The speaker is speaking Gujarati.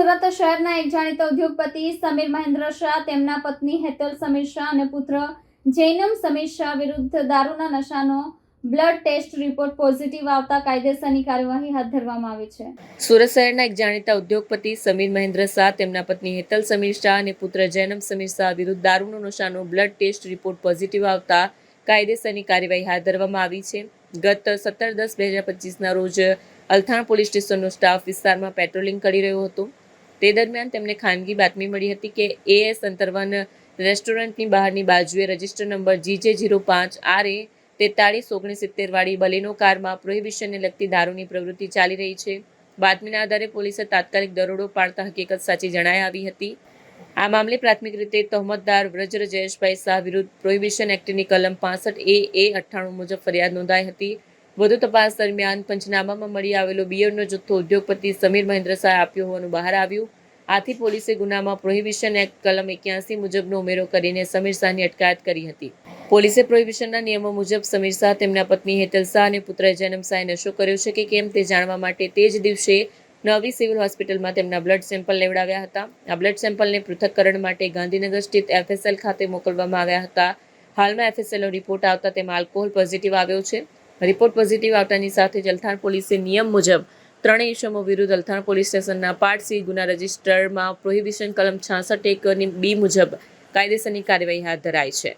સુરત શહેરના એક જાણીતા ઉદ્યોગપતિ સમીર મહેન્દ્ર શાહ, તેમના પત્ની હેતલ સમીર શાહ અને પુત્ર જૈનમ સમીર શાહ વિરુદ્ધ દારૂના નશાનો બ્લડ ટેસ્ટ રિપોર્ટ પોઝિટિવ આવતા કાયદેસરની કાર્યવાહી હાથ ધરવામાં આવી છે. સુરત શહેરના એક જાણીતા ઉદ્યોગપતિ સમીર મહેન્દ્ર શાહ, તેમના પત્ની હેતલ સમીર શાહ અને પુત્ર જૈનમ સમીર શાહ વિરુદ્ધ દારૂનો નશાનો બ્લડ ટેસ્ટ રિપોર્ટ પોઝિટિવ આવતા કાયદેસરની કાર્યવાહી હાથ ધરવામાં આવી છે. ગત સત્તર દસ બે હજાર પચીસના રોજ અલથાણ પોલીસ સ્ટેશનનો સ્ટાફ વિસ્તારમાં પેટ્રોલિંગ કરી રહ્યો હતો. તે દરમિયાન તેમને ખાનગી બાતમી મળી હતી કે એએસ અંતરવન રેસ્ટોરન્ટની બહારની બાજુએ રજિસ્ટર નંબર જીજે જીરો પાંચ આર એ તેતાળીસ ઓગણીસ વાળી બલેનો કારમાં પ્રોહિબિશનને લગતી દારૂની પ્રવૃત્તિ ચાલી રહી છે. બાતમીના આધારે પોલીસે તાત્કાલિક દરોડો પાડતા હકીકત સાચી જણાઈ આવી હતી. આ મામલે પ્રાથમિક રીતે તહોમતદાર વ્રજર જયેશભાઈ શાહ વિરુદ્ધ પ્રોહિબિશન એક્ટની કલમ પાસઠ એ એ અઠ્ઠાણું મુજબ ફરિયાદ નોંધાઈ હતી. વધુ તપાસ દરમિયાન પંચનામામાં મળી આવેલો બિયરનો જથ્થો ઉદ્યોગપતિ સમીર મહેન્દ્ર શાહ આપ્યો હોવાનું બહાર આવ્યું. આથી પોલીસે ગુનામાં પ્રોહિબિશન એક્ટ કલમ એક્યાસી મુજબનો ઉમેરો કરીને સમીર શાહની અટકાયત કરી હતી. પોલીસે પ્રોહિબિશનના નિયમો મુજબ સમીર શાહ તેમના પત્ની હેતલ શાહ અને પુત્ર જનમ શાહે નશો કર્યો છે કે કેમ તે જાણવા માટે તે જ દિવસે નવી સિવિલ હોસ્પિટલમાં તેમના બ્લડ સેમ્પલ લેવડાવ્યા હતા. આ બ્લડ સેમ્પલને પૃથ્થકરણ માટે ગાંધીનગર સ્થિત એફએસએલ ખાતે મોકલવામાં આવ્યા હતા. હાલમાં એફએસએલનો રિપોર્ટ આવતા તેમાં આલ્કોહોલ પોઝિટિવ આવ્યો છે. રિપોર્ટ પોઝિટિવ આવતાની સાથે જ અલથાણ પોલીસે નિયમ મુજબ ત્રણેય ઇસમો વિરુદ્ધ અલથાણ પોલીસ સ્ટેશનના પાર્ટ સી ગુના રજિસ્ટરમાં પ્રોહિબિશન કલમ છાસઠ એકની બી મુજબ કાયદેસરની કાર્યવાહી હાથ ધરાઈ છે.